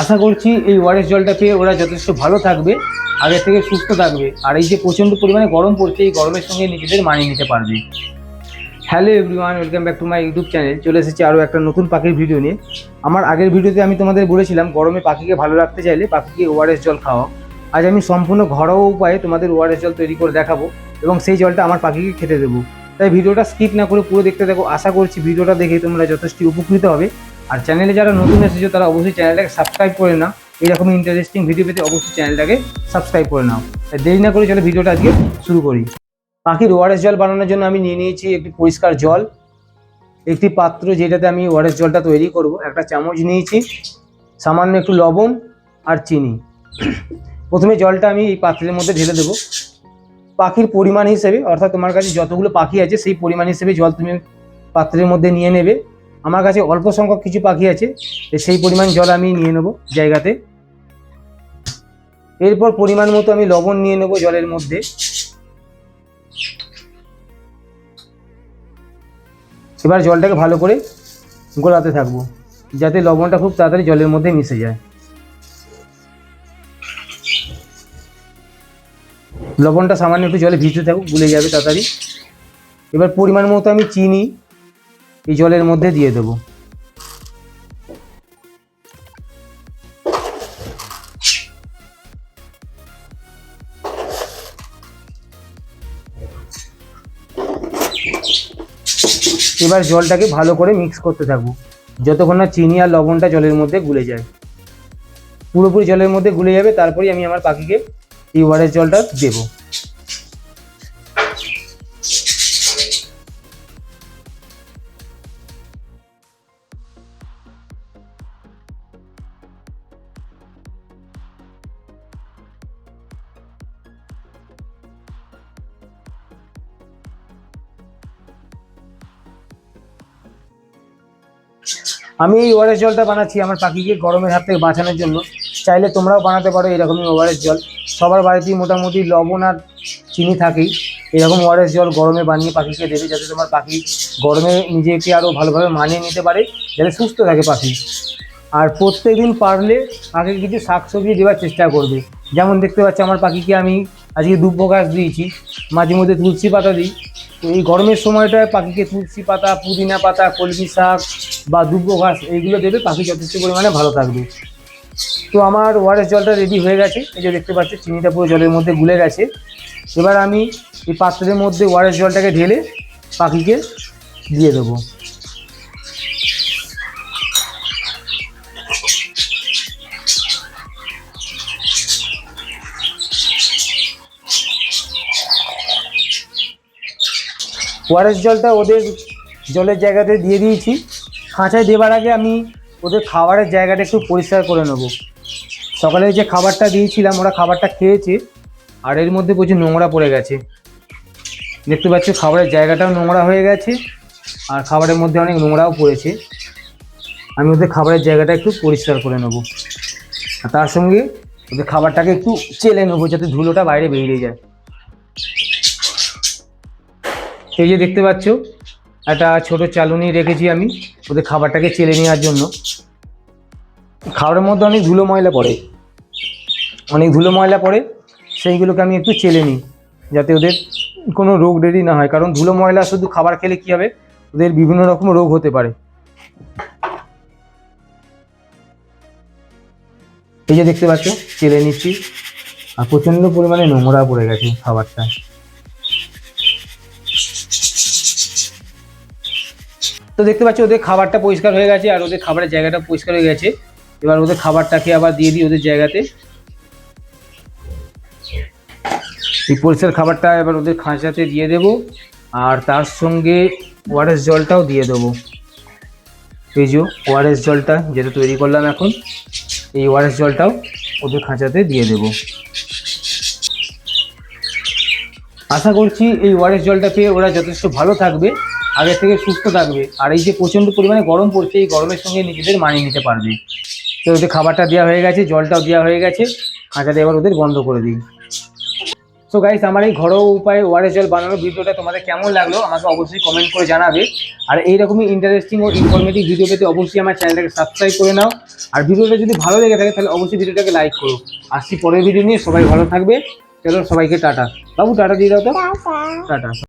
আশা করছি এই ওয়ারেস জলটা পেয়ে ওরা যথেষ্ট ভালো থাকবে, আগের থেকে সুস্থ থাকবে। আর এই যে প্রচণ্ড পরিমাণে গরম পড়ছে, এই গরমের সঙ্গে নিজেদের মানিয়ে নিতে পারবে। Hello everyone welcome back to my YouTube channel চলে এসেছি আরও একটা নতুন পাখির ভিডিও নিয়ে। আমার আগের ভিডিওতে আমি তোমাদের বলেছিলাম, গরমে পাখিকে ভালো রাখতে চাইলে পাখিকে ওআরএস জল খাওয়া আজ আমি সম্পূর্ণ ঘরোয়া উপায়ে তোমাদের ওআরএস জল তৈরি করে দেখাবো এবং সেই জলটা আমার পাখিকে খেতে দেবো। তাই ভিডিওটা স্কিপ না করে পুরো দেখতে দেখো আশা করছি ভিডিওটা দেখে তোমরা যথেষ্ট উপকৃত হবে। আর চ্যানেলে যারা নতুন এসেছ, তারা অবশ্যই চ্যানেলটাকে সাবস্ক্রাইব করে নাও। এরকম ইন্টারেস্টিং ভিডিও পেতে অবশ্যই চ্যানেলটাকে সাবস্ক্রাইব করে নাও। দেরি না করে চলো ভিডিওটা আজকে শুরু করি। পাখির ওআরএস জল বানানোর জন্য আমি নিয়ে নিয়েছি একটি পরিষ্কার জল। একটি পাত্র যেটাতে আমি ওআরএস জলটা তৈরি করব। একটা চামচ নিয়েছি, সামান্য একটু লবণ আর চিনি। প্রথমে জলটা আমি এই পাত্রের মধ্যে ঢেলে দেবো। পাখির পরিমাণ হিসেবে, অর্থাৎ তোমার কাছে যতগুলো পাখি আছে, সেই পরিমাণ হিসেবে জল তুমি পাত্রের মধ্যে নিয়ে নেবে। আমার কাছে অল্প সংখ্যক কিছু পাখি আছে সেই পরিমাণ জল আমি নিয়ে নেব জায়গাতে। এরপর পরিমাণ মতো আমি লবণ নিয়ে নেব জলের মধ্যে। এবার জলটাকে ভালো করে গোলাতে থাকব, যাতে লবণটা খুব তাড়াতাড়ি জলের মধ্যে মিশে যায়। লবণটা সামান্য একটু জলে ভিজতে থাকুক, গুলে যাবে তাড়াতাড়ি। এবার পরিমাণ মতো আমি চিনি এই জলের মধ্যে দিয়ে দেবো। এবার জলটাকে ভালো করে মিক্স করতে থাকব। যতক্ষণ না চিনি আর লবণটা জলের মধ্যে গুলে যায়। পুরোপুরি জলের মধ্যে গুলে যাবে, তারপরেই আমি আমার পাখিকে এই ওয়ারের জলটা দেবো। আমি এই ওয়ারেস জলটা বানাচ্ছি আমার পাখিকে গরমের হাত থেকে বাঁচানোর জন্য। চাইলে তোমরাও বানাতে পারো এরকমই ওয়ারেস জল। সবার বাড়িতেই মোটামুটি লবণ আর চিনি থাকেই। এরকম ওয়ারেস জল গরমে বানিয়ে পাখিকে দেবে যাতে তোমার পাখি গরমে নিজেকে আরও ভালোভাবে মানিয়ে নিতে পারে, যাতে সুস্থ থাকে পাখি। আর প্রত্যেকদিন পারলে পাখিকে কিছু শাকসবজি দেওয়ার চেষ্টা করবে। যেমন দেখতে পাচ্ছি আমার পাখিকে আমি আজকে দুব্বো গাছ দিয়েছি। মাঝে মধ্যে তুলসী পাতা দিই। তো এই গরমের সময়টায় পাখিকে তুলসী পাতা, পুদিনা পাতা, কলমি শাক বা দুব্বো ঘাস এইগুলো দেবে, পাখি যথেষ্ট পরিমাণে ভালো থাকবে। তো আমার ওয়ারেস জলটা রেডি হয়ে গেছে। এই যে দেখতে পাচ্ছি, চিনিটা পুরো জলের মধ্যে গুলে গেছে। এবার আমি এই পাত্রের মধ্যে ওয়ারেস জলটাকে ঢেলে পাখিকে দিয়ে দেবো। ওয়ারেস জলটা ওদের জলের জায়গাতে দিয়ে দিয়েছি। খাঁচায় দেবার আগে আমি ওদের খাবারের জায়গাটা একটু পরিষ্কার করে নেব। সকালে যে খাবারটা দিয়েছিলাম, ওরা খাবারটা খেয়েছে, আর এর মধ্যে প্রচুর নোংরা পড়ে গেছে। দেখতে পাচ্ছ খাবারের জায়গাটাও নোংরা হয়ে গেছে, আর খাবারের মধ্যে অনেক নোংরাও পড়েছে। আমি ওদের খাবারের জায়গাটা একটু পরিষ্কার করে নেব। আর তার সঙ্গে ওদের খাবারটাকে একটু চেলে নেব, যাতে ধুলোটা বাইরে বেরিয়ে যায়। এই যে দেখতে পাচ্ছ, একটা ছোট চালুনি রেখেছি আমি ওদের খাবারটাকে চেলে নেওয়ার জন্য। খাবারের মধ্যে অনেক ধুলো ময়লা পড়ে। অনেক ধুলো ময়লা পড়ে, সেইগুলোকে আমি একটু চেলে নিই, যাতে ওদের কোনো রোগ রেডি না হয়। কারণ ধুলো ময়লা শুধু খাবার খেলে কী হবে? ওদের বিভিন্ন রকম রোগ হতে পারে। এই যে দেখতে পাচ্ছ, চেলে নিচ্ছি, আর প্রচণ্ড পরিমাণে নোংরা পড়ে গেছে খাবারটা। তো দেখতে পাচ্ছি ওদের খাবারটা পরিষ্কার হয়ে গেছে আর ওদের খাবারের জায়গাটা পরিষ্কার হয়ে গেছে। এবার ওদের খাবারটাকে আবার দিয়ে দিই ওদের জায়গাতে। এই পরিষ্কার খাবারটা এবার ওদের খাঁচাতে দিয়ে দেব আর তার সঙ্গে ওয়ারেস জলটাও দিয়ে দেবো। এই যে ওয়ারেস জলটা যেটা তৈরি করলাম এখন, এই ওয়ারেস জলটাও ওদের খাঁচাতে দিয়ে দেব। আশা করছি এই ওয়ারেস জলটা পেয়ে ওরা যথেষ্ট ভালো থাকবে, আগের থেকে সুস্থ থাকবে। আর এই যে প্রচণ্ড পরিমাণে গরম পড়ছে, এই গরমের সঙ্গে নিজেদের মানিয়ে নিতে পারবে। তো ওদের খাবারটা দেওয়া হয়ে গেছে, জলটাও দেওয়া হয়ে গেছে খাঁচাটা এবার ওদের বন্ধ করে দিই। সো গাইস আমার এই ঘরোয়া উপায়ে ওয়ারেস জল বানানোর ভিডিওটা তোমাদের কেমন লাগল আমাকে অবশ্যই কমেন্ট করে জানাবে। আর এইরকমই ইন্টারেস্টিং ও ইনফরমেটিভ ভিডিও পেতে অবশ্যই আমার চ্যানেলটাকে সাবস্ক্রাইব করে নাও। আর ভিডিওটা যদি ভালো লেগে থাকে, তাহলে অবশ্যই ভিডিওটাকে লাইক করো। আসছি পরের ভিডিও নিয়ে, সবাই ভালো থাকবে। চলো সবাইকে টাটা। বাবু টাটা দিয়ে দাও তো। টাটা। টাটা।